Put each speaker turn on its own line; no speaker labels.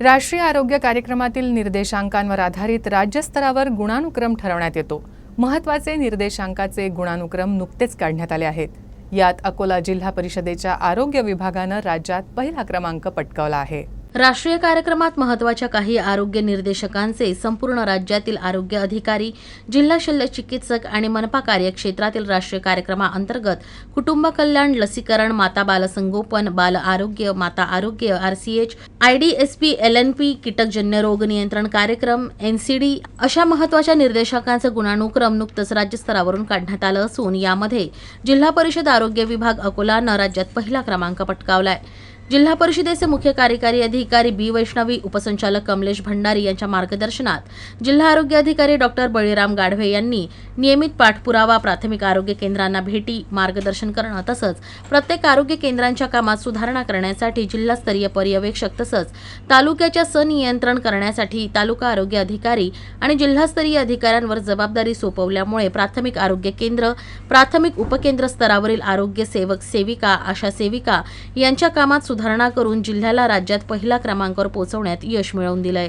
राष्ट्रीय आरोग्य कार्यक्रमातील निर्देशांकांवर आधारित राज्यस्तरावर गुणानुक्रम ठरवण्यात येतो. महत्त्वाचे निर्देशांकाचे गुणानुक्रम नुकतेच काढण्यात आले आहेत. यात अकोला जिल्हा परिषदेच्या आरोग्य विभागानं राज्यात पहिला क्रमांक पटकावला आहे.
राष्ट्रीय कार्यक्रमात महत्त्वाच्या काही आरोग्य निर्देशकांचे संपूर्ण राज्यातील आरोग्य अधिकारी जिल्हा शल्य चिकित्सक आणि मनपा कार्यक्षेत्रातील राष्ट्रीय कार्यक्रमाअंतर्गत कुटुंब कल्याण लसीकरण माता बालसंगोपन बाल आरोग्य माता आरोग्य RCH IDSP L N P कीटकजन्य रोग नियंत्रण कार्यक्रम एनसीडी अशा महत्त्वाच्या निर्देशकांचा गुणानुक्रम नुकतंच राज्यस्तरावरून काढण्यात आलं असून यामध्ये जिल्हा परिषद आरोग्य विभाग अकोलानं राज्यात पहिला क्रमांक पटकावलाय. जिल्हा परिषदेचे मुख्य कार्यकारी अधिकारी बी वैष्णवी उपसंचालक कमलेश भंडारी यांच्या मार्गदर्शनात जिल्हा आरोग्य अधिकारी डॉक्टर बळीराम गाढवे यांनी नियमित पाठपुरावा प्राथमिक आरोग्य केंद्रांना भेटी मार्गदर्शन करणं तसंच प्रत्येक आरोग्य केंद्रांच्या कामात सुधारणा करण्यासाठी जिल्हास्तरीय पर्यवेक्षक तसंच तालुक्याच्या सनियंत्रण करण्यासाठी तालुका आरोग्य अधिकारी आणि जिल्हास्तरीय अधिकाऱ्यांवर जबाबदारी सोपवल्यामुळे प्राथमिक आरोग्य केंद्र प्राथमिक उपकेंद्र स्तरावरील आरोग्य सेवक सेविका आशा सेविका यांच्या कामात सुधारणा करून जिल्ह्याला राज्यात पहिला क्रमांकावर पोहोचवण्यात यश मिळवून दिलंय.